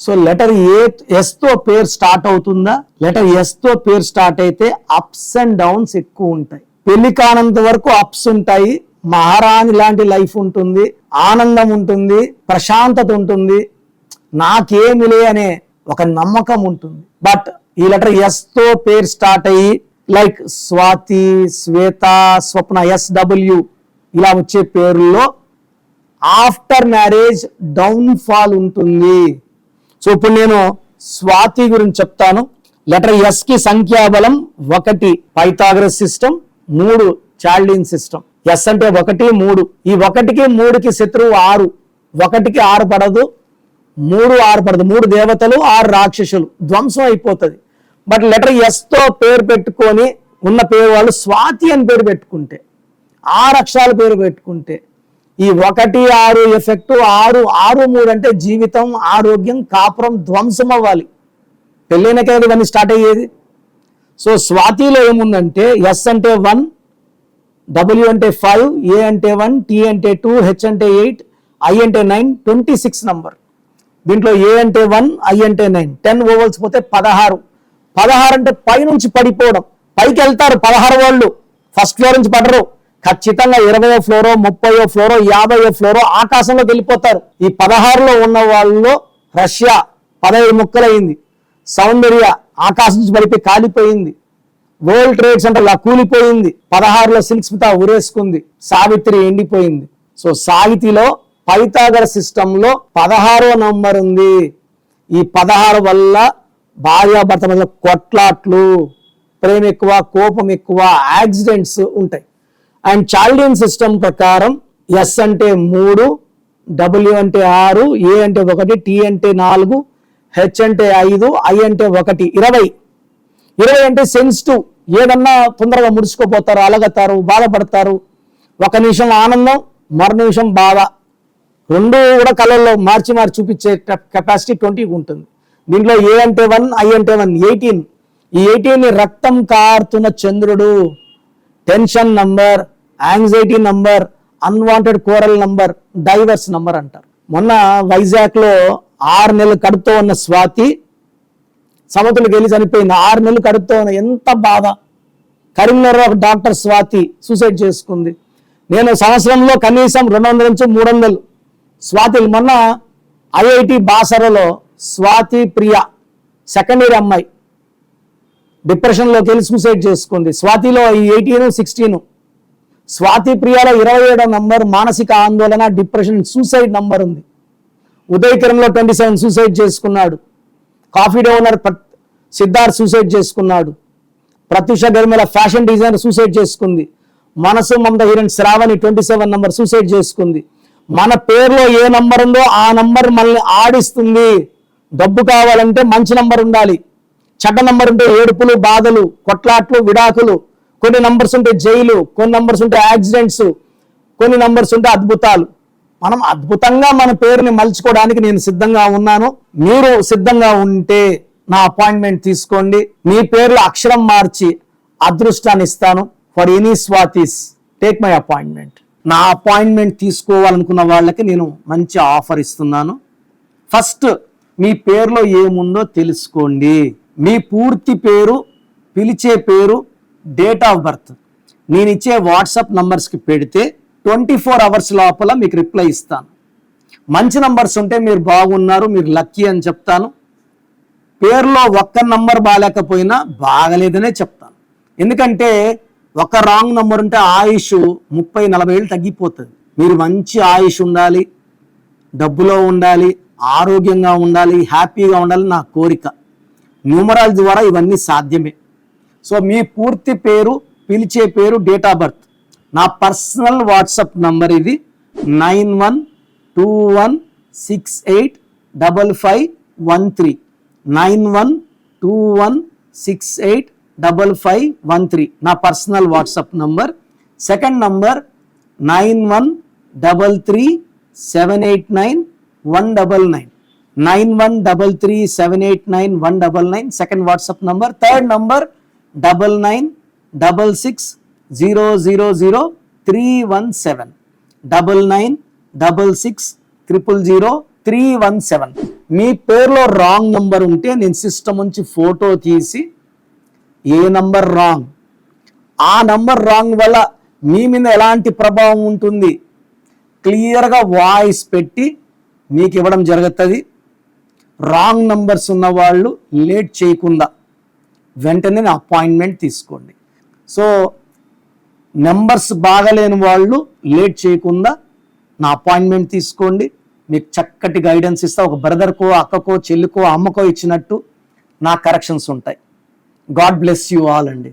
So letter A ఎస్తో పేరు start అవుతుందా? Letter ఎస్తో పేరు స్టార్ట్ అయితే అప్స్ అండ్ డౌన్స్ ఎక్కువ ఉంటాయి. పెళ్ళి కానంత వరకు అప్స్ ఉంటాయి. మహారాణి లాంటి లైఫ్ ఉంటుంది. ఆనందం ఉంటుంది. ప్రశాంతత ఉంటుంది. నాకేమిలే అనే ఒక నమ్మకం ఉంటుంది. బట్ ఈ లెటర్ ఎస్తో పేరు స్టార్ట్ అయ్యి లైక్ స్వాతి శ్వేత స్వప్న ఎస్డబ్ల్యూ ఇలా వచ్చే పేరుల్లో ఆఫ్టర్ మ్యారేజ్ డౌన్ ఫాల్ ఉంటుంది. సో ఇప్పుడు నేను స్వాతి గురించి చెప్తాను. లెటర్ ఎస్కి సంఖ్యాబలం ఒకటి పైథాగరస్ సిస్టమ్ మూడు చాల్డిన్ సిస్టమ్. ఎస్ అంటే ఒకటి మూడు. ఈ ఒకటికి మూడుకి శత్రువు ఆరు. ఒకటికి ఆరు పడదు మూడు ఆరు పడదు. మూడు దేవతలు ఆరు రాక్షసులు. ధ్వంసం అయిపోతుంది. బట్ లెటర్ ఎస్తో పేరు పెట్టుకొని ఉన్న పేరు వాళ్ళు స్వాతి అని పేరు పెట్టుకుంటే ఆరు అక్షరాల పేరు పెట్టుకుంటే ఈ ఒకటి ఆరు ఎఫెక్ట్ ఆరు ఆరు మూడు అంటే జీవితం ఆరోగ్యం కాపురం ధ్వంసం అవ్వాలి. పెళ్ళైన కదా ఇవన్నీ స్టార్ట్ అయ్యేది. సో స్వాతిలో ఏముందంటే ఎస్ అంటే వన్ డబ్ల్యూ అంటే ఫైవ్ ఏ అంటే వన్ టీ అంటే టూ హెచ్ అంటే ఎయిట్ ఐ అంటే నైన్ ట్వంటీ సిక్స్ నంబర్. దీంట్లో ఏ అంటే వన్ ఐ అంటే నైన్. టెన్ ఓవల్స్ పోతే పదహారు. పదహారు అంటే పై నుంచి పడిపోవడం. పైకి వెళ్తారు పదహారు వాళ్ళు. ఫస్ట్ ఫ్లోర్ నుంచి పడరు. ఖచ్చితంగా ఇరవయో ఫ్లోరో ముప్పయో ఫ్లోరో యాభయో ఫ్లోరో ఆకాశంలోకి వెళ్ళిపోతారు. ఈ పదహారులో ఉన్న వాళ్ళలో రష్యా పదహైదు ముక్కలైంది. సౌందర్య ఆకాశం నుంచి పడిపోయి కాలిపోయింది. వరల్డ్ ట్రేడ్ సెంటర్ ఇలా కూలిపోయింది. పదహారులో సిల్క్ స్మిత ఉరేసుకుంది సావిత్రి ఎండిపోయింది. సో సాహితీలో పైతాగర సిస్టమ్లో పదహారో నంబర్ ఉంది. ఈ పదహారు వల్ల భార్యాభర్త మధ్య కొట్లాట్లు ప్రేమ ఎక్కువ కోపం ఎక్కువ యాక్సిడెంట్స్ ఉంటాయి. అండ్ చాల్డియన్ సిస్టమ్ ప్రకారం ఎస్ అంటే మూడు డబ్ల్యూ అంటే ఆరు ఏ అంటే ఒకటి టీ అంటే నాలుగు హెచ్ అంటే ఐదు ఐ అంటే ఒకటి. ఇరవై. ఇరవై అంటే సెన్సిటివ్ ఏదన్నా తొందరగా ముడుచుకోపోతారు అలగతారు బాధపడతారు. ఒక నిమిషం ఆనందం మరో నిమిషం బాధ. రెండు కూడా కళల్లో మార్చి మార్చి చూపించే కెపాసిటీ ట్వంటీకి ఉంటుంది. దీంట్లో ఏ అంటే వన్ ఐ అంటే వన్ ఎయిటీన్ ఈ ఎయిటీన్ రక్తం కారుతున్న చంద్రుడు. Tension number anxiety number unwanted quarrel number divorce number అంటారు. మొన్న వైజాగ్లో ఆరు నెలలు కడుపుతో ఉన్న స్వాతి సమతులకు వెళ్ళి చనిపోయింది. ఆరు నెలలు కడుపుతో ఉన్న ఎంత బాధ. కరీంనగర్ ఒక డాక్టర్ స్వాతి సూసైడ్ చేసుకుంది. నేను సంవత్సరంలో కనీసం రెండు వందల నుంచి మూడు వందలు స్వాతిలు మొన్న ఐఐటి బాసరలో స్వాతి ప్రియ సెకండ్ ఇయర్ అమ్మాయి డిప్రెషన్లోకి వెళ్ళి సూసైడ్ చేసుకుంది. స్వాతిలో ఈ ఎయిటీన్ సిక్స్టీను స్వాతి ప్రియాల ఇరవై ఏడో నంబర్ మానసిక ఆందోళన డిప్రెషన్ సూసైడ్ నంబర్ ఉంది. ఉదయకిరణ్లో ట్వంటీ సెవెన్ సూసైడ్ చేసుకున్నాడు. Coffee Day owner Siddharth suicide చేసుకున్నాడు. Pratyusha Garimella fashion designer suicide చేసుకుంది. Manasu Mamatha heroine Sravani twenty seven number suicide చేసుకుంది. మన పేరులో ఏ నంబర్ ఉందో ఆ నంబర్ మనల్ని ఆడిస్తుంది. డబ్బు కావాలంటే మంచి నంబర్ ఉండాలి. చెడ్డ నంబర్ ఉంటే ఏడుపులు బాధలు కొట్లాట్లు విడాకులు కొన్ని నంబర్స్ ఉంటే జైలు కొన్ని నంబర్స్ ఉంటే యాక్సిడెంట్స్ కొన్ని నంబర్స్ ఉంటే అద్భుతాలు. మనం అద్భుతంగా మన పేరుని మలుచుకోవడానికి నేను సిద్ధంగా ఉన్నాను. మీరు సిద్ధంగా ఉంటే నా అపాయింట్మెంట్ తీసుకోండి. మీ పేర్లు అక్షరం మార్చి అదృష్టాన్ని ఇస్తాను. For any Swathis take my appointment నా అపాయింట్మెంట్ తీసుకోవాలనుకున్న వాళ్ళకి నేను మంచి ఆఫర్ ఇస్తున్నాను. ఫస్ట్ మీ పేరులో ఏముందో తెలుసుకోండి. మీ పూర్తి పేరు పిలిచే పేరు డేట్ ఆఫ్ బర్త్ నేను ఇచ్చే వాట్సాప్ నంబర్స్కి పెడితే ట్వంటీ ఫోర్ అవర్స్ లోపల మీకు రిప్లై ఇస్తాను. మంచి నంబర్స్ ఉంటే మీరు బాగున్నారు మీరు లక్కీ అని చెప్తాను. పేరులో ఒక్క నంబర్ బాగాలేకపోయినా బాగలేదనే చెప్తాను. ఎందుకంటే ఒక రాంగ్ నంబర్ ఉంటే ఆయుష్ ముప్పై నలభై ఏళ్ళు తగ్గిపోతుంది. మీరు మంచి ఆయుష్ ఉండాలి డబ్బులో ఉండాలి ఆరోగ్యంగా ఉండాలి హ్యాపీగా ఉండాలి నా కోరిక. న్యూమరాలజీ ద్వారా ఇవన్నీ సాధ్యమే. సో మీ పూర్తి పేరు పిలిచే పేరు డేట్ ఆఫ్ బర్త్ నా పర్సనల్ వాట్సాప్ నంబర్ ఇది nine one two one six eight double five one three nine one two one six eight double five one three నా personal WhatsApp number second number nine one double three seven eight nine one double nine nine one double three seven eight nine one double nine second WhatsApp number third number double nine double six zero zero zero three one seven double nine double six triple zero three one seven మీ పేరులో wrong number ఉంటే నేను system నుంచి photo తీసి ఏ number wrong ఆ number wrong వల్ల మీ మీద ఎలాంటి ప్రభావం ఉంటుంది? క్లియర్గా వాయిస్ పెట్టి మీకు ఇవ్వడం జరుగుతుంది. రాంగ్ నంబర్స్ ఉన్న వాళ్ళు లేట్ చేయకుండా వెంటనే నా అపాయింట్మెంట్ తీసుకోండి. సో నెంబర్స్ బాగలేని వాళ్ళు లేట్ చేయకుండా నా అపాయింట్మెంట్ తీసుకోండి. మీకు చక్కటి గైడెన్స్ ఇస్తా ఒక బ్రదర్కో అక్కకో చెల్లికో అమ్మకో ఇచ్చినట్టు నా కరెక్షన్స్ ఉంటాయి. గాడ్ బ్లెస్ యూ ఆల్ అండి.